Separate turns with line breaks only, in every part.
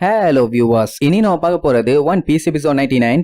Hello viewers இனி நம்ம பார்க்க போறது one piece episode ninety nine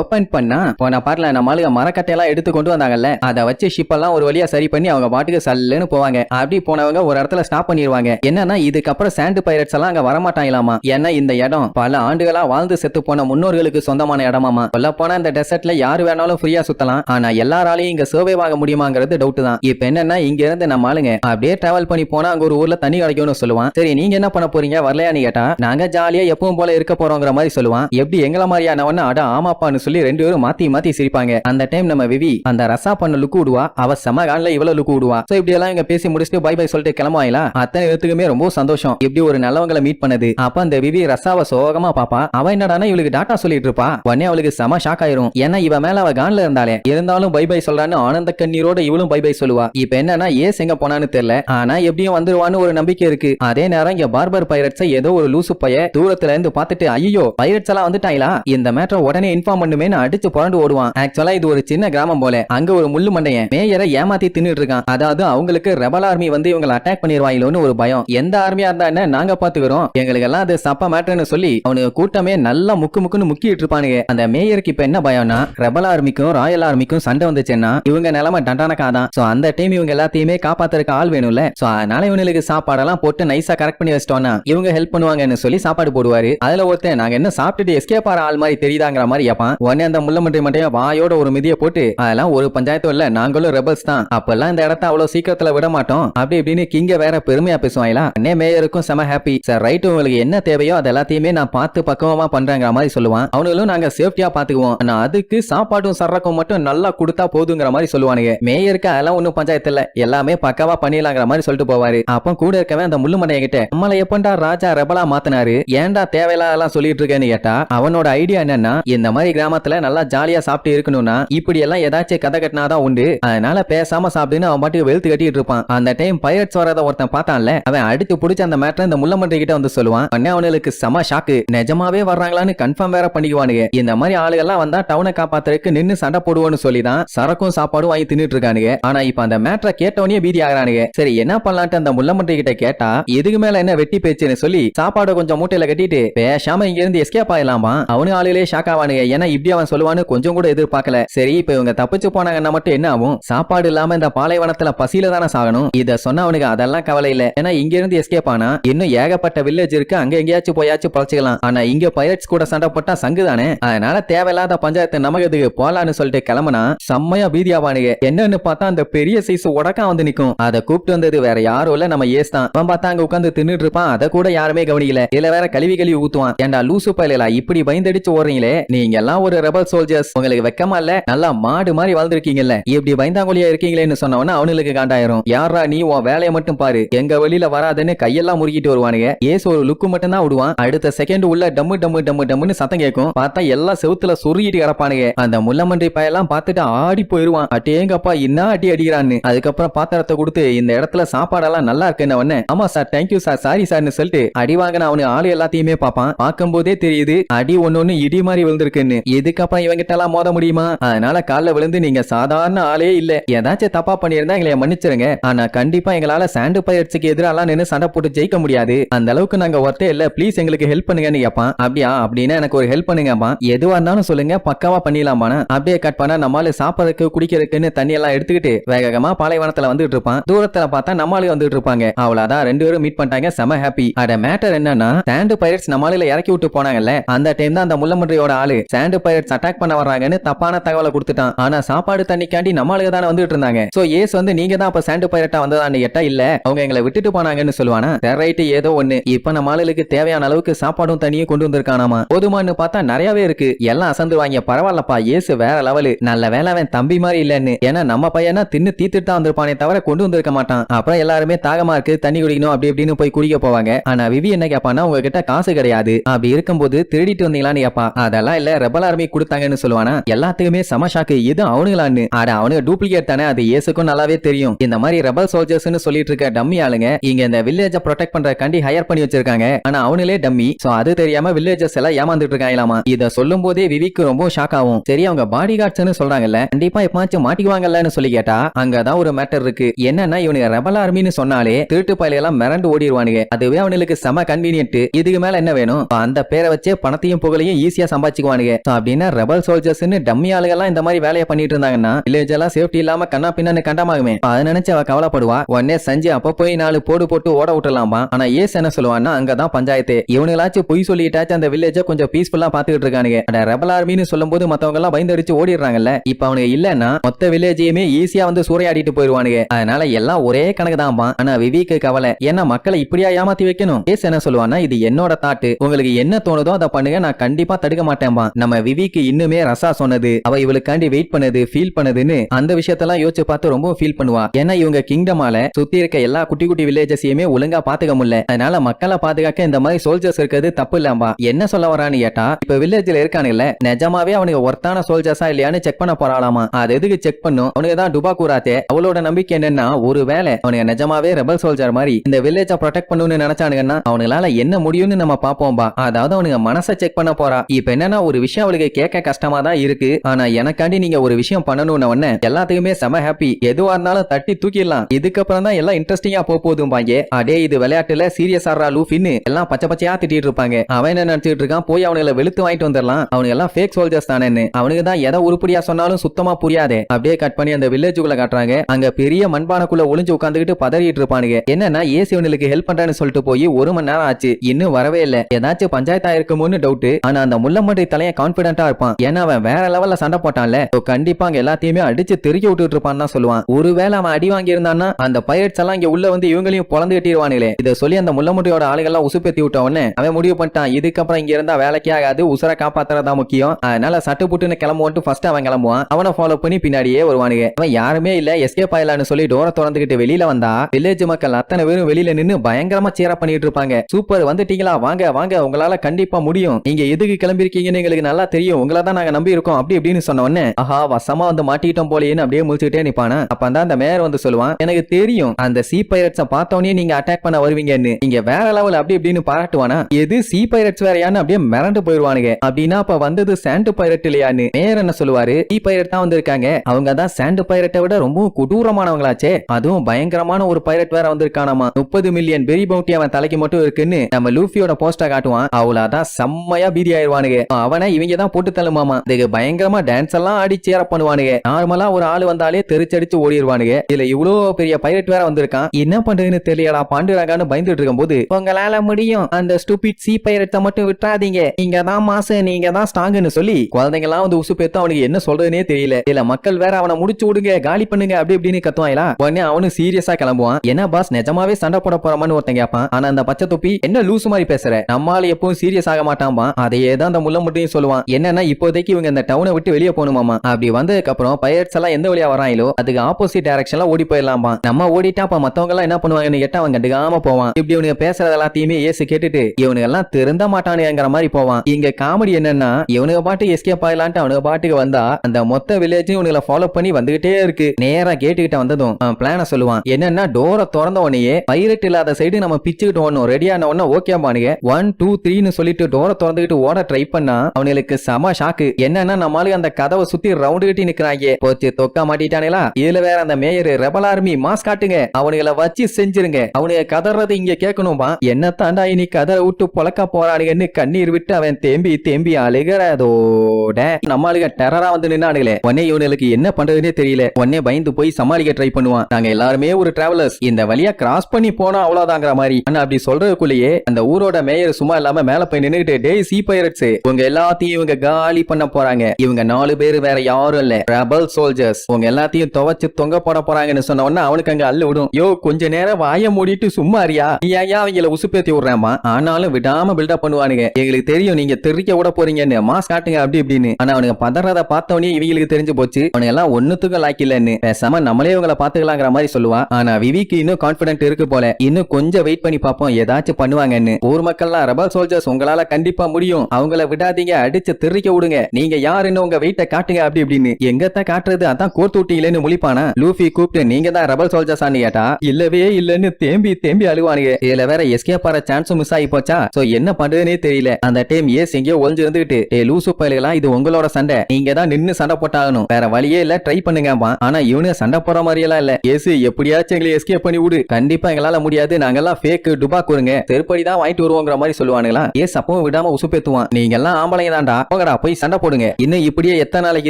open பண்ணா போன பாட்டுல நம்ம ஆளுங்க மரக்கட்டையெல்லாம் எடுத்து கொண்டு வந்தாங்கல்ல அதை வச்சு ஷிப் எல்லாம் ஒரு வழியா சரி பண்ணி அவங்க பாட்டுக்கு சல்லுன்னு போவாங்க. அப்படி போனவங்க ஒரு இடத்துல ஸ்டாப் பண்ணிடுவாங்க என்னன்னா இதுக்கப்புறம் சாண்டு பைரட்ஸ் எல்லாம் அங்க வரமாட்டாங்களாமா? ஏன்னா இந்த இடம் பல ஆண்டுகளா வாழ்ந்து செத்து போன முன்னோர்களுக்கு சொந்தமான இடமாமா? சொல்ல போனா இந்த டெசர்ட்ல யாரு வேணாலும் ஃப்ரீயா சுத்தலாம். ஆனா எல்லாராலையும் இங்க சர்வே ஆக முடியுமாங்கிறது டவுட் தான். இப்ப என்னன்னா இங்க இருந்து நம்ம ஆளுங்க அப்படியே டிராவல் பண்ணி போனா அங்க ஒரு ஊர்ல தண்ணி கிடைக்கும்னு சொல்லுவான். சரி நீங்க என்ன பண்ண போறீங்க? வரலையான்னு கேட்டா நாங்க ஜாலியா எப்பவும் போல இருக்க போறோங்கிற மாதிரி சொல்லுவான். எப்படி எங்களை மாதிரியானவன்னு அட ஆமாப்பான்னு சொல்லி ரெண்டு பேரும் மாத்தி மாத்தி சிரிப்பாங்க. அந்த டைம் நம்ம விவி அந்த ரசா பண்ண லுக்கு விடுவா. அவ செம காலில் இவ்வளவு லுக்கு விடுவா. சோ இப்படி எல்லாம் இங்க பேசி முடிச்சுட்டு பை பை சொல்லிட்டு கிளம்புவாங்களா? அத்தனை பேத்துக்குமே ரொம்ப சந்தோஷம். இப்படி ஒரு நல்லவங்களை மீட் பண்ணது. அப்ப அந்த விவி ரசாவை சோகமா பாப்பா. அவ என்னடானா இவளுக்கு டாட்டா சொல்லிட்டு இருப்பா. உடனே அவளுக்கு செம ஷாக் ஆயிரும். ஏன்னா இவ மேல அவ கான்ல இருந்தாலே. இருந்தாலும் பை பை சொல்றான்னு ஆனந்த கண்ணீரோட இவளும் பை பை சொல்லுவா. இப்ப என்னன்னா ஏஸ் எங்க போனான்னு தெரியல. ஆனா எப்படியும் வந்துருவான்னு ஒரு நம்பிக்கை இருக்கு. அதே நேரம் இங்க பார்பர் பைரட்ஸ ஏதோ ஒரு லூசு பைய தூரத்துல இருந்து பாத்துட்டு ஐயோ பைரட்ஸ் எல்லாம் வந்துட்டாங்களா? இந்த மேட்டர் உடனே இன்ஃபார்ம் பண்ணுமேன்னு அடிச்சு புரண்டு ஓடுவான். ஆக்சுவலா இது ஒரு சின்ன கிராமம் போல. அங்க ஒரு முள்ளு மண்டையன். மேயரை ஏமாத்தி தின்னுட்டு இருக்கான். அதாவது அவங்களுக்கு ரெபல் ஆர்மி வந்து இவங்களை அட்டாக் பண்ணிடுவாங்களோன்னு ஒரு பயம். எந்த ஆர்மியா இருந்தா என்ன நாங்க பாத்துக்கிறோம்? எங்களுக்கு எல்லாம் அது சப்ப மேட்டர்னு சொல்லி அவனுக்கு கூட்டமே நல்லா முக்கு முக்குன்னு முக்கிட்டு இருப்பானுங்க. அந்த மேயருக்கு இப்ப என்ன பயம்னா ரெபல் ஆர்மிக்கும் ராயல் ஆர்மிக்கும் சண்டை வந்துச்சுன்னா இவங்க நிலைமை டண்டானக்கா தான் சோ அந்த டைம் இவங்க எல்லாத்தையுமே காப்பாத்துறதுக்கு ஆள் வேணும்ல. சோ அதனால இவனுக்கு சாப்பாடெல்லாம் போட்டு நைஸா கரெக்ட் பண்ணி வச்சிட்டோம்னா இவங்க ஹெல்ப் பண்ணுவாங்கன்னு சொல்லி சாப்பாடு போடுவாரு. அதுல ஒருத்தன் நாங்க என்ன சாப்பிட்டுட்டு எஸ்கேப் ஆற ஆள் மாதிரி தெரியுதாங்கிற மாதிரி கேப்பான். உடனே அந்த முள்ளமட்டை மட்டையும் வாயோட ஒரு மிதியை போட்டு அதெல்லாம் ஒரு பஞ்சாயத்தும் இல்ல நாங்களும் ரெபல்ஸ் தான். அப்பெல்லாம் இந்த இடத்த அவ்வளவு சீக்கிரத்துல விட மாட்டோம். அப்படி இப்படின்னு கிங்க வேற பெருமையா பேசுவாங்களா அண்ணே மேயருக்கும் செம ஹாப்பி சார் ரைட் உங்களுக்கு என்ன தேவையோ அது எல்லாத்தையுமே நான் பார்த்து பக்குவமா பண்றேங்கிற மாதிரி சொல்லுவான். அவனுங்களும் நாங்க சேஃப்டியா பாத்துக்குவோம் ஆனா அதுக்கு சாப்பாடும் சரக்கும் மட்டும் நல்லா கொடுத்தா போதுங்கிற மாதிரி சொல்லுவானுங்க. மேயருக்கு அதெல்லாம் ஒண்ணும் பஞ்சாயத்து இல்ல. எல்லாமே பக்கவா பண்ணிடலாங்கிற மாதிரி சொல்லிட்டு போவாரு. அப்போ கூட இருக்கவே அந்த முள்ளு மண்டைய கிட்ட நம்மள எப்பண்டா ராஜா ரெபலா மாத்தினாரு? ஏன்டா தேவையில்லாம் சொல்லிட்டு இருக்கேன்னு கேட்டா அவனோட ஐடியா என்னன்னா இந்த மாதிரி கிராம கிராமத்துல நல்லா ஜாலியா சாப்பிட்டு இருக்கணும்னா இப்படி எல்லாம் ஏதாச்சும் கதை கட்டினாதான் உண்டு. அதனால பேசாம சாப்பிடுன்னு அவன் பாட்டுக்கு வெளுத்து கட்டிட்டு இருப்பான். அந்த டைம் பைரட்ஸ் வரத ஒருத்தன் பார்த்தான்ல அவன் அடித்து பிடிச்ச அந்த மேட்டர் இந்த முள்ளமண்டை கிட்ட வந்து சொல்லுவான் உடனே அவனுக்கு செம ஷாக்கு நிஜமாவே வர்றாங்களான்னு கன்ஃபார்ம் வேற பண்ணிக்குவானுங்க. இந்த மாதிரி ஆளுகள்லாம் வந்தா டவுனை காப்பாத்துறதுக்கு நின்னு சண்டை போடுவோன்னு சொல்லி தான் சரக்கும் சாப்பாடும் வாங்கி தின்னுட்டு இருக்கானுங்க. ஆனா இப்ப அந்த மேட்டரை கேட்டவனே பீதி ஆகிறானுங்க. சரி என்ன பண்ணலான்ட்டு அந்த முள்ளமண்டை கிட்ட கேட்டா இதுக்கு மேல என்ன வெட்டி பேச்சுன்னு சொல்லி சாப்பாடு கொஞ்சம் மூட்டையில கட்டிட்டு பேசாம இங்க இருந்து எஸ்கேப் ஆயிடலாமா அவனு ஆளுகளே ஷாக் ஆவானுங்க. ஏன்னா இப்படி அவன் சொல்லுவான்னு கொஞ்சம் கூட எதிர்பார்க்கல. சரி இப்ப இவங்க தப்பிச்சு போனாங்கன்னா மட்டும் என்ன ஆகும்? சாப்பாடு இல்லாம இந்த பாலைவனத்துல பசியில தானே சாகணும்? இத சொன்ன அவனுக்கு அதெல்லாம் கவலை இல்ல. ஏன்னா இங்க இருந்து எஸ்கேப் ஆனா இன்னும் ஏகப்பட்ட வில்லேஜ் இருக்கு. அங்க எங்கேயாச்சும் போயாச்சும் பழச்சிக்கலாம். ஆனா இங்க பைரட்ஸ் கூட சண்டை போட்டா சங்கு தானே? அதனால தேவையில்லாத பஞ்சாயத்து நமக்கு இதுக்கு போலான்னு சொல்லிட்டு கிளம்புனா செம்மையா பீதியாவானுங்க என்னன்னு பார்த்தா அந்த பெரிய சைஸ் உடக்கா வந்து நிக்கும். அதை கூப்பிட்டு வந்தது வேற யாரும் இல்ல. நம்ம ஏஸ் தான். அவன் பார்த்தா அங்க உட்காந்து தின்னுட்டு இருப்பான். அதை கூட யாருமே கவனிக்கல. இதுல வேற கழுவி கழுவி ஊத்துவான். ஏன்டா லூசு பயலா இப்படி பயந்தடிச்சு ஓடுறீங்களே? நீங்க எல்லாம் ஒரு ரெபல் சோல்ஜர்ஸ் உங்களுக்கு வெக்கமா இல்ல? நல்லா மாடு மாதிரி வாழ்ந்துருக்கீங்கல்ல இப்படி பயந்தாங்கொழியா இருக்கீங்களேன்னு சொன்னவன அவனுக்கு காண்டாயிரும். யாரா நீ உன் வேலையை மட்டும் பாரு. எங்க வெளியில வராதுன்னு கையெல்லாம் முறுக்கிட்டு வருவானுங்க. ஏசு ஒரு லுக்கு மட்டும் தான் விடுவான். அடுத்த செகண்ட் உள்ள டம்மு டம்மு டம்மு டம்முன்னு சத்தம் கேட்கும். பார்த்தா எல்லாம் செவுத்துல சொருகிட்டு கிடப்பானுங்க. அந்த முள்ளமன்றி பயெல்லாம் பார்த்துட்டு ஆடி போயிருவான். அட்டேங்கப்பா என்ன அடி அடிக்கிறான்னு. அதுக்கப்புறம் பாத்திரத்தை கொடுத்து இந்த இடத்துல சாப்பாடெல்லாம் நல்லா இருக்குன்னு உடனே ஆமா சார் தேங்க்யூ சார் சாரி சார்னு சொல்லிட்டு அடி வாங்கின அவனு ஆளு எல்லாத்தையுமே பார்ப்பான். பார்க்கும்போதே தெரியுது அடி ஒன்னொன்னு இடி மாதிரி விழுந்திருக்குன்னு. இதுக்கப்புறம் இவங்கிட்ட எல்லாம் மோத முடியுமா? அதனால கால்ல விழுந்து நீங்க சாதாரண ஆளே இல்ல. ஏதாச்சும் தப்பா பண்ணியிருந்தா எங்களை மன்னிச்சிருங்க. ஆனா கண்டிப்பா எங்களால சாண்டு பயிற்சிக்கு எதிராலாம் நின்று சண்டை போட்டு ஜெயிக்க முடியாது. அந்த அளவுக்கு நாங்க ஒருத்தே இல்ல. ப்ளீஸ் எங்களுக்கு ஹெல்ப் பண்ணுங்கன்னு கேட்பான் அப்படியா? அப்படின்னா எனக்கு ஒரு ஹெல்ப் பண்ணுங்கப்பா. எதுவா இருந்தாலும் சொல்லுங்க. பக்காவா பண்ணிடலாமான்னு அப்படியே கட் பண்ணா நம்மளால சாப்பிடறதுக்கு குடிக்கிறதுக்குன்னு தண்ணி எல்லாம் எடுத்துக்கிட்டு வேகமா பாலைவனத்துல வந்துட்டு இருப்பான். தூரத்துல பார்த்தா நம்மளால வந்துட்டு இருப்பாங்க. அவ்வளவுதான். ரெண்டு பேரும் மீட் பண்ணிட்டாங்க. செம ஹாப்பி அட மேட்டர் என்னன்னா சாண்டு பைரட்ஸ் நம்மளால இறக்கி விட்டு போனாங்கல்ல. அந்த டைம் தான் அந்த முள்ளமன்றியோட ஆளு. சாண்டு பைரட்ஸ் அட்டாக் பண்ண வர்றாங்கன்னு தப்பான தகவலை கொடுத்துட்டான். ஆனா சாப்பாடு தண்ணிக்காண்டி நம்மளுக்கு தானே வந்துட்டு இருந்தாங்க. சோ ஏஸ் வந்து நீங்க தான் அப்ப சாண்டு பைரட்டா வந்ததான்னு கேட்டா இல்ல அவங்க எங்களை விட்டுட்டு போனாங்கன்னு சொல்லுவானா? ரைட்டு ஏதோ ஒண்ணு. இப்ப நம்ம ஆளுகளுக்கு தேவையான அளவுக்கு சாப்பாடும் தண்ணியும் கொண்டு வந்திருக்கானாமா? போதுமான்னு பார்த்தா நிறையவே இருக்கு. எல்லாம் அசந்துருவாங்க பரவாயில்லப்பா ஏசு வேற லெவலு நல்ல வேலை அவன் தம்பி மாதிரி இல்லன்னு. ஏன்னா நம்ம பையனா தின்னு தீத்துட்டு தான் வந்திருப்பானே தவிர கொண்டு வந்திருக்க மாட்டான். அப்புறம் எல்லாருமே தாகமா இருக்கு தண்ணி குடிக்கணும் அப்படி இப்படின்னு போய் குடிக்க போவாங்க. ஆனா விவி என்ன கேப்பானா உங்ககிட்ட காசு கிடையாது. அப்படி இருக்கும்போது திருடிட்டு வந்தீங்களான்னு கேப்பா. அதெல்லாம் இல்ல ரெபல் ஆர்மி எல்லாமே கொடுத்தாங்கன்னு சொல்லுவானா? எல்லாத்துக்குமே செம ஷாக்கு. இது அவனுங்களான்னு? ஆட அவனுங்க டூப்ளிகேட் தானே. அது ஏசுக்கும் நல்லாவே தெரியும். இந்த மாதிரி ரெபல் சோல்ஜர்ஸ்னு சொல்லிட்டு இருக்க டம்மி ஆளுங்க இங்க இந்த வில்லேஜ ப்ரொடெக்ட் பண்ற கண்டி ஹையர் பண்ணி வச்சிருக்காங்க. ஆனா அவனுங்களே டம்மி. சோ அது தெரியாம வில்லேஜஸ் எல்லாம் ஏமாந்துட்டு இருக்காங்களாமா? இத சொல்லும் போதே விவிக்கு ரொம்ப ஷாக் ஆகும். சரி அவங்க பாடி கார்ட்ஸ்னு சொல்றாங்கல்ல கண்டிப்பா எப்பாச்சும் மாட்டிக்குவாங்கல்லன்னு சொல்லி கேட்டா அங்கதான் ஒரு மேட்டர் இருக்கு. என்னன்னா இவனுக்கு ரெபல் ஆர்மின்னு சொன்னாலே திருட்டு பயல எல்லாம் மிரண்டு ஓடிடுவானுங்க அதுவே அவனுக்கு செம கன்வீனியன்ட் இதுக்கு மேல என்ன வேணும்? அந்த பேரை வச்சே பணத்தையும் புகழையும் ஈஸியா சம்பாதிச்சுக்குவானுங்க. அப்படின்னா ரெபல் சோல்ஜர்ஸ்னு டம்மி ஆளுகெல்லாம் இந்த மாதிரி வேலையை பண்ணிட்டு இருந்தாங்கன்னா வில்லேஜ் எல்லாம் சேஃப்டி இல்லாம கண்ணா பின்னான்னு கண்டமாகுமே. அதை நினைச்சு அவ கவலைப்படுவா. உடனே செஞ்சு அப்ப போய் நாலு போடு போட்டு ஓட விட்டுலாமா ஆனா ஏஸ் என்ன சொல்லுவான்னா அங்கதான் பஞ்சாயத்து. இவனுங்களாச்சும் பொய் சொல்லிட்டாச்சும் அந்த வில்லேஜ கொஞ்சம் பீஸ்ஃபுல்லா பாத்துக்கிட்டு இருக்கானுங்க. அட ரெபல் ஆர்மின்னு சொல்லும் போது மத்தவங்க எல்லாம் பயந்தடிச்சு ஓடிடுறாங்கல்ல. இப்ப அவனுங்க இல்லன்னா மொத்த வில்லேஜையுமே ஈஸியா வந்து சூறையாடிட்டு போயிருவானுங்க அதனால எல்லாம் ஒரே கணக்கு தான்பா ஆனா விவிக்கு கவலை. ஏன்னா மக்களை இப்படியா ஏமாத்தி வைக்கணும்? ஏஸ் என்ன சொல்லுவான்னா இது என்னோட தாட்டு உங்களுக்கு என்ன தோணுதோ அதை பண்ணுங்க நான் கண்டிப்பா தடுக்க மாட்டேன்பா. நம்ம விவிக்கு இன்னுமே ரசா சொன்னது. அவ இவளுக்காண்டி வெயிட் பண்ணது ஃபீல் பண்ணதுன்னு அந்த விஷயத்தெல்லாம் யோசிச்சு பார்த்து ரொம்ப ஃபீல் பண்ணுவா. ஏன்னா இவங்க கிங்டமால சுத்தி இருக்க எல்லா குட்டி குட்டி வில்லேஜஸையுமே ஒழுங்கா பாத்துக்க முடியல. அதனால மக்களை பாதுகாக்க இந்த மாதிரி சோல்ஜர்ஸ் இருக்கிறது தப்பு இல்லாம்பா என்ன சொல்ல வரான்னு கேட்டா இப்ப வில்லேஜ்ல இருக்கானுல நிஜமாவே அவனுக்கு ஒர்த்தான சோல்ஜர்ஸா இல்லையான்னு செக் பண்ண போறாளாமா. அது எதுக்கு செக் பண்ணும்? அவனுக்கு தான் டுபா கூறாத்தே. அவளோட நம்பிக்கை என்னன்னா ஒரு வேலை அவனுக்கு நிஜமாவே ரெபல் சோல்ஜர் மாதிரி இந்த வில்லேஜ ப்ரொடெக்ட் பண்ணுன்னு நினைச்சானுங்கன்னா அவனுங்களால என்ன முடியும்னு நம்ம பாப்போம்பா அதாவது அவனுங்க மனசை செக் பண்ண போறா. இப்ப என்னன்னா ஒரு விஷயம் அவளுக்கு கேட்க கஷ்டமா தான் இருக்கு. ஆனா எனக்காண்டி நீங்க ஒரு விஷயம் பண்ணணும்னு உடனே எல்லாத்துக்குமே செம ஹாப்பி எதுவா இருந்தாலும் தட்டி தூக்கிடலாம். இதுக்கப்புறம் தான் எல்லாம் இன்ட்ரெஸ்டிங்கா போக போதும் பாங்க அடே இது விளையாட்டுல சீரியஸ் ஆடுறா லூஃபின்னு. எல்லாம் பச்சை பச்சையா திட்டிட்டு இருப்பாங்க. அவன் என்ன நினைச்சிட்டு இருக்கான்? போய் அவனுங்களை வெளுத்து வாங்கிட்டு வந்துடலாம். அவனுங்க எல்லாம் ஃபேக் சோல்ஜர்ஸ் தானேன்னு. அவனுக்கு தான் எதை உருப்படியா சொன்னாலும் சுத்தமா புரியாதே. அப்படியே கட் பண்ணி அந்த வில்லேஜுக்குள்ள காட்டுறாங்க. அங்க பெரிய மண்பானைக்குள்ள ஒளிஞ்சு உட்காந்துக்கிட்டு பதறிட்டு இருப்பானுங்க. என்னன்னா ஏசி அவனுக்கு ஹெல்ப் பண்றேன்னு சொல்லிட்டு போய் ஒரு மணி நேரம் ஆச்சு. இன்னும் வரவே இல்லை. ஏதாச்சும் பஞ்சாயத்தா இருக்குமோன்னு டவுட் ஆனா அந்த முள்ளமட்டை தலைய கான்பிடண்டா இருப்பான். ஏன்னா அவன் வேற லெவல்ல சண்டை போட்டான்ல. கண்டிப்பா அங்க எல்லாத்தையுமே அடிச்சு தெருக்கி விட்டுட்டு இருப்பான் தான் சொல்லுவான். ஒருவேளை அவன் அடி வாங்கி இருந்தான்னா அந்த பைரட்ஸ் எல்லாம் இங்க உள்ள வந்து இவங்களையும் பொழந்து கட்டிடுவானுங்களே இதை சொல்லி அந்த முள்ளமுட்டையோட ஆளுகள்லாம் உசுப்பேத்தி விட்ட உடனே அவன் முடிவு பண்ணிட்டான். இதுக்கப்புறம் இங்க இருந்தா வேலைக்கே ஆகாது உசுரை காப்பாத்துறதா முக்கியம். அதனால சட்டு புட்டுன்னு கிளம்புவோன்ட்டு ஃபர்ஸ்ட் அவன் கிளம்புவான். அவனை ஃபாலோ பண்ணி பின்னாடியே வருவானுங்க. அவன் யாருமே இல்ல எஸ்கேப் ஆயிலான்னு சொல்லி டோர திறந்துகிட்டு வெளியில வந்தா வில்லேஜ் மக்கள் அத்தனை பேரும் வெளியில நின்னு பயங்கரமா சேர பண்ணிட்டு இருப்பாங்க. சூப்பர் வந்துட்டீங்களா? வாங்க வாங்க உங்களால கண்டிப்பா முடியும். நீங்க எதுக்கு கிளம்பிருக்கீங்கன்னு எங்களுக்கு நல்லா தெரியும். உங்களை தான் நாங்க நம்பி இருக்கோம். அப்படி இப்படின்னு சொன்ன உடனே ஆஹா வசமா வந்து மாட்டிக்கிட்டோம் போலேன்னு அப்படியே முடிச்சுட்டே நிப்பானா? அப்ப தான் அந்த மேயர் வந்து சொல்லுவான் எனக்கு தெரியும். அந்த சி பைரட்ஸ பார்த்தோன்னே நீங்க அட்டாக் பண்ண வருவீங்கன்னு. நீங்க வேற லெவல் அப்படி இப்படின்னு பாராட்டுவானா? எது சி பைரட்ஸ் வேறையான்னு அப்படியே மிரண்டு போயிருவானுங்க அப்படின்னா அப்ப வந்தது சாண்டு பைரட் இல்லையான்னு. மேயர் என்ன சொல்லுவாரு? சி பைரட் தான் வந்திருக்காங்க. அவங்க தான் சாண்டு பைரட்டை விட ரொம்ப கொடூரமானவங்களாச்சே. அதுவும் பயங்கரமான ஒரு பைரட் வேற வந்திருக்கானாமா? முப்பது மில்லியன் பெரி பவுட்டி அவன் தலைக்கு மட்டும் இருக்குன்னு நம்ம லூஃபியோட போஸ்டா காட்டுவான். அவ்வளவுதான் செம்மையா பீதி ஆயிருவானுங்க அவனை இவங்க தான் போட்டு தள்ளுமாமா இதுக்கு பயங்கரமா டான்ஸ் எல்லாம் ஆடி சேர பண்ணுவானுங்க. நார்மலா ஒரு ஆள் வந்தாலே தெரிச்சடிச்சு ஓடிடுவானுங்க இதுல இவ்வளவு பெரிய பைரட் வேற வந்திருக்கான். என்ன பண்றதுன்னு தெரியலடா. பாண்டுராகான்னு பயந்துட்டு இருக்கும்போது உங்களால முடியும். அந்த ஸ்டூபிட் சி பைரட்டை மட்டும் விட்டுறாதீங்க. நீங்க தான் மாசு நீங்க தான் ஸ்ட்ராங்னு சொல்லி குழந்தைங்க எல்லாம் வந்து உசு பேத்து அவனுக்கு என்ன சொல்றதுனே தெரியல. இல்ல மக்கள் வேற அவனை முடிச்சு விடுங்க காலி பண்ணுங்க அப்படி இப்படின்னு கத்துவாங்களா? உடனே அவனும் சீரியஸா கிளம்புவான். என்ன பாஸ் நிஜமாவே சண்டை போட போறமான்னு ஒருத்தன் கேட்பான் ஆனா அந்த பச்சை தொப்பி என்ன லூசு மாதிரி பேசுற? நம்மால எப்பவும் சீரியஸ் ஆக மாட்டான்பா அதையே தான் அந்த முள்ள முட்டையும் சொல்லுவான். என்னன்னா இப்போதைக்கு இவங்க இந்த டவுனை விட்டு வெளியே போகணுமாமா? அப்படி வந்ததுக்கு அப்புறம் பைரட்ஸ் எல்லாம் எந்த வழியா வராங்களோ அதுக்கு ஆப்போசிட் டைரக்ஷன்ல ஓடி போயிடலாமா நம்ம ஓடிட்டா அப்ப மத்தவங்க எல்லாம் என்ன பண்ணுவாங்கன்னு கேட்டா அவன் கண்டுக்காம போவான். இப்படி இவனுங்க பேசுறது எல்லாத்தையுமே ஏசு கேட்டுட்டு இவனுங்க எல்லாம் திருந்த மாட்டானுங்கிற மாதிரி போவான். இங்க காமெடி என்னன்னா இவனுங்க பாட்டு எஸ்கேப் ஆகலான்ட்டு அவனுங்க பாட்டுக்கு வந்தா அந்த மொத்த வில்லேஜும் இவனுங்களை ஃபாலோ பண்ணி வந்துகிட்டே இருக்கு. நேரா கேட்டுக்கிட்ட வந்ததும் பிளான சொல்லுவான். என்னன்னா டோரை திறந்த உடனே பைரட் இல்லாத சைடு நம்ம பிச்சுக்கிட்டு ஓடணும். ரெடியான உடனே ஓகே பானுங்க ஒன் டூ த்ரீன்னு சொல்லிட்டு டோரை திறந்துகிட்டு ஓட ட்ரை பண்ணா அவனுக்கு செம ஷாக்கு என்னன்னா நம்மளுக்கு அந்த கதவை சுத்தி ரவுண்டு கட்டி நிக்கிறாங்க போச்சு தொக்கா மாட்டிட்டானுங்களா இதுல வேற அந்த மேயர் ரெபல் ஆர்மி மாஸ் காட்டுங்க. அவனுங்களை வச்சு செஞ்சிருங்க. அவனுங்க கதறது இங்க கேட்கணுமா என்ன தாண்டா இனி கதரை விட்டு பொழக்க போறானுங்கன்னு கண்ணீர் விட்டு அவன் தேம்பி தேம்பி அழுகிறதோட. நம்மளுக்கு டெரரா வந்து நின்னானுங்களே. உடனே இவனுக்கு என்ன பண்றதுன்னே தெரியல. உடனே பயந்து போய் சமாளிக்க ட்ரை பண்ணுவான். நாங்க எல்லாருமே ஒரு டிராவலர்ஸ் இந்த வழியா கிராஸ் பண்ணி போனா அவ்வளவுதாங்கிற மாதிரி. ஆனா அப்படி சொல்றதுக்குள்ளேயே அந்த ஊரோட மேயர் சும்மா இல்லாம மேல போய் நின்னுகிட்டு டே சி பைரட்ஸ் உங்க எல்லாத்தையும் இவங்க காலி பண்ண போறாங்க. இவங்க நாலு பேர் வேற யாரும் இல்ல. ரபல் சோல்ஜர்ஸ் உங்க எல்லாத்தையும் துவைச்சு தொங்க போட போறாங்கன்னு சொன்ன உடனே அவனுக்கு அங்க அள்ளு விடும். யோ கொஞ்ச நேரம் வாய மூடிட்டு சும்மா அறியா நீ ஐயா அவங்கள உசுப்பேத்தி விடுறாமா ஆனாலும் விடாம பில்டப் பண்ணுவானுங்க. எங்களுக்கு தெரியும் நீங்க தெரிக்க விட போறீங்கன்னு. மாஸ் காட்டுங்க அப்படி இப்படின்னு. ஆனா அவனுங்க பதறத பார்த்தவனே இவங்களுக்கு தெரிஞ்சு போச்சு. அவனுங்க எல்லாம் ஒண்ணுத்துக்கும் லாக்கிலன்னு பேசாம நம்மளே இவங்கள பாத்துக்கலாங்கிற மாதிரி சொல்லுவா ஆனா விவிக்கு இன்னும் கான்பிடன்ட் இருக்கு போல. இன்னும் கொஞ்சம் வெயிட் பண்ணி பார்ப்போம் ஏதாச்சும் பண்ணுவாங்கன்னு. ஊர் மக்கள்லாம் ரபல் சோல்ஜர்ஸ் உங்களால கண்டிப்பா முடியும். அவங்கள விடாதீங்க அடிச்சு தெரிக்க விடுங்க. நீங்க யாருன்னு உங்க வெயிட்ட காட்டுங்க அப்படி இப்படின்னு. எங்கத்தான் காட்டுறது? அதான் கோர்த்து விட்டீங்களேன்னு முழிப்பானா? லூஃபி கூப்பிட்டு நீங்க தான் ரபல் சோல்ஜர்ஸான்னு கேட்டா? இல்லவே இல்லன்னு தேம்பி தேம்பி அழுவானுங்க. இதுல வேற எஸ்கேப் ஆற சான்ஸும் மிஸ் ஆகி போச்சா? சோ என்ன பண்றதுனே தெரியல. அந்த டைம் ஏஸ் எங்கேயோ ஒளிஞ்சு இருந்துகிட்டு ஏ லூசு பயலுகளா இது உங்களோட சண்டை. நீங்க தான் நின்னு சண்டை போட்டாகணும். வேற வழியே இல்ல ட்ரை பண்ணுங்கப்பா ஆனா இவனு சண்டை போற மாதிரி எல்லாம் இல்ல. ஏசு எப்படியாச்சும் எங்களை எஸ்கேப் பண்ணி விடு. கண்டிப்பா எங்களால முடியாது. நாங்கெல்லாம் ஃபேக் டுபா கூறுங்க செருப்படி தான் வாங்கிட்டு வருவோங்கிற மாதிரி சொல்லுவானுங்களா? ஏஸ் அப்பவும் விடாம உசுப்பேத்துவான். நீங்க எல்லாம் ஆம்பளைங்க தான்டா போங்கடா போய் சண்டை போடுங்க. இன்னும் இப்படியே எத்தனை நாளைக்கு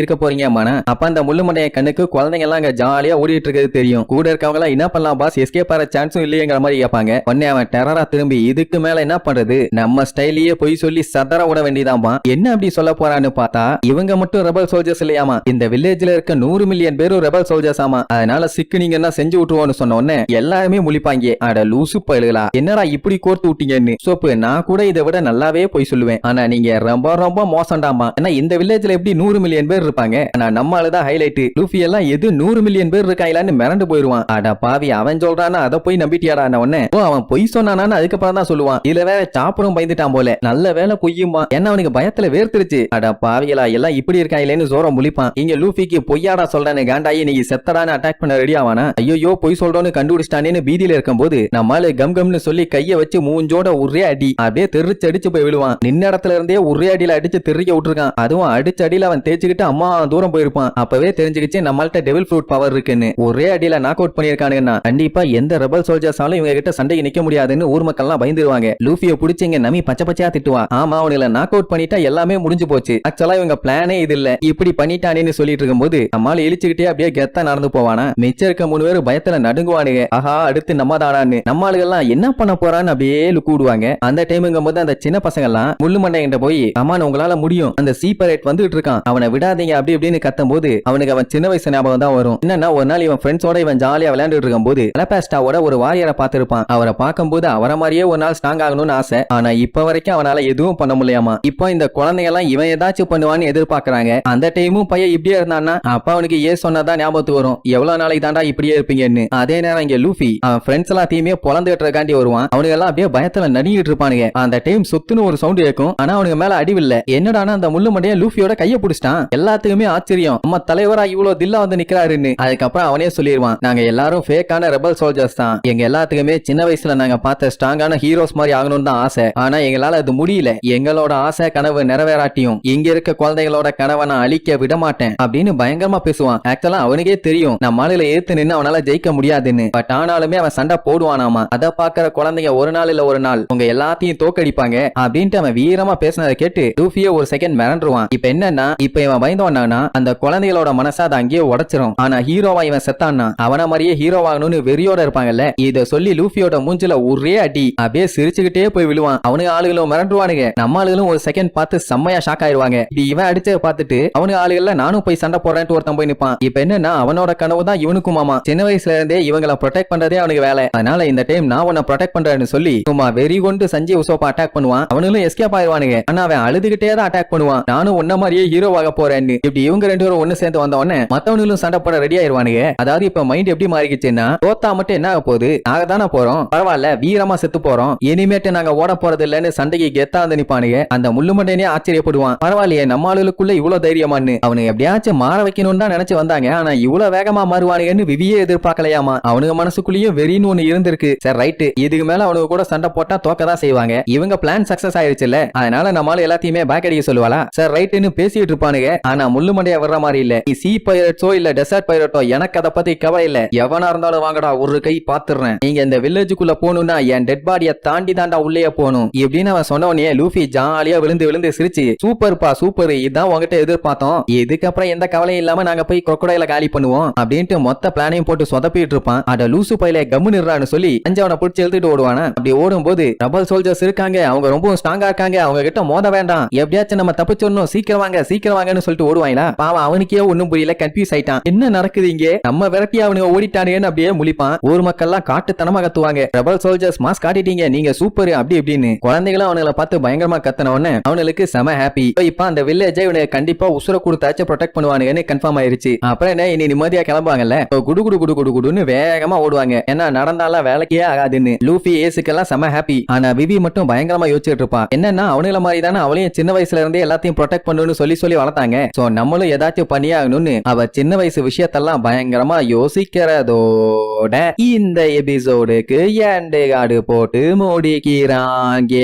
இருக்க போறீங்க மன அப்ப அந்த முள்ளுமண்டைய கண்ணுக்கு குழந்தைங்க எல்லாம் அங்க ஜாலியா ஓடிட்டு இருக்கிறது தெரியும். கூட இருக்கவங்க எல்லாம் என்ன பண்ணலாம் பாஸ் எஸ்கேப் ஆற சான்ஸும் இல்லையேங்கிற மாதிரி கேட்பாங்க. உடனே அவன் டெரரா திரும்பி இதுக்கு மேல என்ன பண்றது? நம்ம ஸ்டைலியே போய் சொல்லி சதற விட வேண்டியதாமா என்ன அப்படி சொல்ல போறான்னு பார்த்தா இவங்க மட்டும் ரெபல் சோல்ஜர்ஸ் இல்லையாமா இந்த வில்லேஜ்ல இருக்க நூறு மில்லியன் பேரும் ரெபல் சோல்ஜர்ஸ் ஆமா அதனால சிக்கு நீங்க என்ன செஞ்சு விட்டுருவோம்னு சொன்ன உடனே எல்லாருமே முழிப்பாங்க. அட லூசு பயலுகளா? என்னடா இப்படி கோர்த்து விட்டீங்கன்னு? சோப்பு நான் கூட இதை விட நல்லாவே போய் சொல்லுவேன். ஆனா நீங்க ரொம்ப ரொம்ப பாசம்டாமா ஏன்னா இந்த வில்லேஜ்ல எப்படி நூறு மில்லியன் பேர் இருப்பாங்க? ஆனா நம்ம தான் ஹைலைட் லூஃபி எல்லாம் எது நூறு மில்லியன் பேர் இருக்காங்களான்னு மிரண்டு போயிருவான் அட பாவி அவன் சொல்றானா அதை போய் நம்பிட்டியாடா உடனே ஓ அவன் பொய் சொன்னானான்னு அதுக்கப்புறம் தான் சொல்லுவான். இதுல வேற சாப்பிடும் பயந்துட்டான் போல. நல்ல வேலை பொய்யுமா என்ன அவனுக்கு பயத்துல வேர்த்துருச்சு. அட பாவியலா எல்லாம் இப்படி இருக்காங்களேன்னு சோரம் முழிப்பான். இங்க லூஃபிக்கு பொய்யாடா சொல்றானு காண்டாயி நீ செத்தடான்னு அட்டாக் பண்ண ரெடி ஆவானா? ஐயோ பொய் சொல்றோன்னு கண்டுபிடிச்சிட்டானேன்னு பீதியில இருக்கும்போது நம்மால கம் கம்னு சொல்லி கைய வச்சு மூஞ்சோட ஒரே அடி அப்படியே தெரிச்சு அடிச்சு போய் விழுவான். நின்ன இடத்துல இருந்தே ஒரே அடியில அடிச்சு தெறிக்க விட்டுருக்கான். அதுவும் அடிச்ச அடியில அவன் தேய்ச்சிக்கிட்டு அம்மா தூரம் போயிருப்பான். அப்பவே தெரிஞ்சுக்கிச்சு நம்மள்ட்ட டெவில் ஃப்ரூட் பவர் இருக்குன்னு. ஒரே அடியில நாக் அவுட் பண்ணிருக்கானுங்கன்னா கண்டிப்பா எந்த ரெபல் சோல்ஜர்ஸாலும் இவங்க கிட்ட சண்டைக்கு நிக்க முடியாதுன்னு ஊர் மக்கள் எல்லாம் பயந்துருவாங்க. லூஃபிய பிடிச்சி இங்க நமி பச்சை பச்சையா திட்டுவா. ஆமா அவனுல நாக் அவுட் பண்ணிட்டா எல்லாமே முடிஞ்சு போச்சு. ஆக்சுவலா இவங்க பிளானே இது இல்ல. இப்படி பண்ணிட்டானேன்னு சொல்லிட்டு இருக்கும்போது நம்மால இழிச்சுக்கிட்டே அப்படியே கெத்தா நடந்து போவானா? மிச்சம் இருக்க மூணு பேரும் பயத்துல நடுங்குவானுங்க. ஆஹா அடுத்து நம்ம தானான்னு நம்ம ஆளுகள்லாம் என்ன பண்ண போறான்னு அப்படியே லுக்கு விடுவாங்க அந்த டைமுங்கும் போது அந்த சின்ன பசங்க எல்லாம் முள்ளு மண்டைகிட்ட போய் அம்மா உங்களால முடியும். அந்த சீப்பரேட் வந்துட்டு இருக்கான். அவனை விடாதீங்க. அப்படி இப்படின்னு கத்தும் போது அவனுக்கு அவன் சின்ன வயசு ஞாபகம் தான் வரும். என்னன்னா ஒரு நாள் இவன் ஃப்ரெண்ட்ஸோட இவன் ஜாலியா விளையாண்டுட்டு இருக்கும் போது அலபாஸ்டாவோட ஒரு வாரியரை பார்த்திருப்பான். அவரை பார்க்கும்போது அவரை மாதிரியே ஒரு நாள் ஸ்ட்ராங் ஆகணும்னு ஆசை. ஆனா இப்ப வரைக்கும் அவனால எதுவும் பண்ண முடியாமா? இப்போ இந்த குழந்தைங்க எல்லாம் இவன் ஏதாச்சும் பண்ணுவான்னு எதிர்பார்க்கறாங்க. அந்த டைமும் பையன் இப்படியே இருந்தான்னா அப்ப அவனுக்கு ஏ சொன்னதான் ஞாபகத்துக்கு வரும். எவ்வளவு நாளைக்கு தாண்டா இப்படியே இருப்பீங்கன்னு. அதே நேரம் இங்க லூஃபி அவன் ஃப்ரெண்ட்ஸ் எல்லாத்தையுமே பொழந்து வருவான். அவனுக்கு எல்லாம் அப்படியே பயத்துல நடிகிட்டு இருப்பானுங்க. அந்த டைம் சுத்துன்னு ஒரு சவுண்ட் கேட்கும் ஆனா அவனுக்கு மேல அடிவில்ல. என்னடானா அந்த முள்ளு மண்டைய லூஃபியோட கைய பிடிச்சிட்டான். எல்லாத்துக்குமே ஆச்சரியம். நம்ம தலைவரா இவ்வளவு தில்லா வந்து நிக்கிறாருன்னு. அதுக்கப்புறம் அவனே சொல்லிடுவான் நாங்க எல்லாரும் ஃபேக்கான ரெபல் சோல்ஜர்ஸ் தான். எங்க எல்லாத்துக்குமே சின்ன வயசுல நாங்க பார்த்த ஸ்ட்ராங்கான ஹீரோஸ் மாதிரி ஆகணும்னு தான் ஆசை. ஆனா எங்களால அது முடியல. எங்களோட ஆசை கனவு நிறைவேறாட்டியும் இங்க இருக்க குழந்தைகளோட கனவை நான் அழிக்க விட மாட்டேன் அப்படின்னு பயங்கரமா பேசுவான். ஆக்சுவலா அவனுக்கே தெரியும் நம்ம மாநில ஏத்து நின்னு அவனால ஜெயிக்க முடியாதுன்னு. பட் ஆனாலுமே அவன் சண்டை போடுவானாமா? அதை பாக்குற குழந்தைங்க ஒரு நாள் இல்ல ஒரு நாள் உங்க எல்லாத்தையும் தோக்கடிப்பாங்க அப்படின்ட்டு அவன் வீரமா பேசினதை கேட்டு லூஃபியே ஒரு செகண்ட் மிரண்டுருவான். இப்ப என்னன்னா இப்ப இவன் பயந்தவனா அந்த குழந்தைகளோட மனசா அதை அங்கேயே உடைச்சிரும். ஆனா ஹீரோவா இவன் செத்தான்னா அவன மாதிரியே ஹீரோவாகணும்னு வெறியோட இருப்பாங்கல்ல இத சொல்லி லூஃபியோட மூஞ்சில ஒரே அடி அப்படியே சிரிச்சுக்கிட்டே போய் விழுவான். அவனுக்கு ஆளுகளும் மிரண்டுருவானுங்க. நம்ம ஆளுகளும் ஒரு செகண்ட் பார்த்து செம்மையா ஷாக் ஆயிருவாங்க. இப்படி இவன் அடிச்சத பார்த்துட்டு அவனுக்கு ஆளுகள்ல நானும் போய் சண்டை போடுறேன்ட்டு ஒருத்தன் போய் நிப்பான். இப்ப என்னன்னா அவனோட கனவு தான் இவனுக்கும் மாமா. சின்ன வயசுல இருந்தே இவங்கள ப்ரொடெக்ட் பண்றதே அவனுக்கு வேலை. அதனால இந்த டைம் நான் உன்னை ப்ரொடெக்ட் பண்றேன்னு சொல்லி சும்மா வெறி கொண்டு சஞ்சய் உசோப்பா அட்டாக் பண்ணுவான். அவனுங்களும் எஸ்கேப் ஆயிருவானுங்க. ஆனா அவன் அழுதுகிட்டே தான் அட்டாக் பண்ணுவான். நானும் உன்ன மாதிரியே ஹீரோவாக போறேன்னு. இப்படி இவங்க ரெண்டு பேரும் ஒண்ணு சேர்ந்து வந்த உடனே மத்தவனும் சண்டை போட ரெடி ஆயிருவானுங்க. அதாவது இப்ப மைண்ட் எப்படி மாறிக்கிச்சுன்னா தோத்தா மட்டும் என்ன ஆக போகுது? நாங்க தானே போறோம். பரவாயில்ல வீரமா செத்து போறோம். இனிமேட்டு நாங்க ஓட போறது இல்லன்னு சண்டைக்கு கெத்தா வந்து நிப்பானுங்க அந்த முள்ளு மண்டையனே ஆச்சரியப்படுவான். பரவாயில்லையே நம்ம ஆளுக்குள்ள இவ்வளவு தைரியமான்னு. அவனுக்கு எப்படியாச்சும் மாற வைக்கணும்னு தான் நினைச்சு வந்தாங்க. ஆனா இவ்வளவு வேகமா மாறுவானுங்கன்னு விவியே எதிர்பார்க்கலையாமா? அவனுங்க மனசுக்குள்ளேயும் வெறின்னு ஒண்ணு இருந்திருக்கு. சரி ரைட்டு இதுக்கு மேல அவனுக்கு கூட சண்டை போட்டா தோக்க தான் செய்வாங்க. இவங்க பிளான் சக்சஸ் ஆயிருச்சுல்ல. அதனால நம்மளால எல்லாத்தையுமே பேக் அடிக்க சொல்லுவாளா? சார் ரைட்டுன்னு பேசிட்டு இருப்பானுங்க. ஆனா முள்ளு வர்ற மாதிரி இல்ல. நீ சி பைரட்ஸோ இல்ல டெசர்ட் பைரட்டோ எனக்கு அதை பத்தி கவலை இல்ல. எவனா இருந்தாலும் வாங்கடா ஒரு கை பாத்துறேன். நீங்க இந்த வில்லேஜுக்குள்ள போகணும்னா என் டெட் பாடிய தாண்டி தாண்டா உள்ளே போகணும். இப்படின்னு அவன் சொன்ன உடனே லூஃபி ஜாலியா விழுந்து விழுந்து சிரிச்சு சூப்பர்ப்பா சூப்பர். இதான் உங்ககிட்ட எதிர்பார்த்தோம். இதுக்கப்புறம் எந்த கவலையும் இல்லாம நாங்க போய் கொக்கடையில காலி பண்ணுவோம். அப்படின்ட்டு மொத்த பிளானையும் போட்டு சொதப்பிட்டு இருப்பான். அட லூசு பையில கம்மு நிறான்னு சொல்லி அஞ்சவனை பிடிச்சி எழுதிட்டு ஓடுவானா? அப்படி ஓடும்போது ரபல் சோல்ஜர்ஸ் இருக்காங்க. அவங்க ரொம்ப ஸ்ட்ராங்கா இருக்காங்க. அவங்க கிட்ட மோத வேண்டாம். எப்படியாச்சும் நம்ம தப்பிச்சிடணும் சீக்கிரம் வாங்க சீக்கிரம் வாங்கன்னு சொல்லிட்டு ஓடுவாங்களா பாவம் அவனுக்கே ஒண்ணும் புரியல கன்ஃபியூஸ் ஆயிட்டான். என்ன நடக்குது இங்க? நம்ம விரட்டி அவனுங்க ஓடிட்டானுங்கன்னு அப்படியே முழிப்பான். ஊர் மக்கள் எல்லாம் காட்டுத்தனமா கத்துவாங்க. பிரபல் சோல்ஜர்ஸ் மாஸ் காட்டிட்டீங்க நீங்க சூப்பர் அப்படி இப்படின்னு. குழந்தைகளும் அவனுங்களை பார்த்து பயங்கரமா கத்தன உடனே அவனுக்கு செம ஹாப்பி இப்ப அந்த வில்லேஜை இவனுக்கு கண்டிப்பா உசுர கொடுத்தாச்சு ப்ரொடெக்ட் பண்ணுவானுங்கன்னு கன்ஃபார்ம் ஆயிருச்சு. அப்புறம் என்ன இனி நிம்மதியா கிளம்புவாங்கல்ல? குடு குடு குடு குடு குடுன்னு வேகமா ஓடுவாங்க. ஏன்னா நடந்தாலாம் வேலைக்கே ஆகாதுன்னு. லூஃபி ஏசுக்கெல்லாம் செம ஹாப்பி ஆனா விவி மட்டும் பயங்கரமா யோசிச்சுட்டு இருப்பான். என்னன்னா அவனுங்கள மாதிரி தானே அவளையும் சின்ன வயசுல வயசுல இருந்தே எல்லாத்தையும் ப்ரொடெக்ட் பண்ணணும்னு சொல்லி சொல்லி வளர்த்தாங்க. சோ நம்மளும் ஏதாச்சும் பண்ணியாகணும்னு அவ சின்ன வயசு விஷயத்தெல்லாம் பயங்கரமா யோசிக்கிறதோட இந்த எபிசோடுக்கு எண்டு காடு போட்டு மூடிக்கிறாங்க.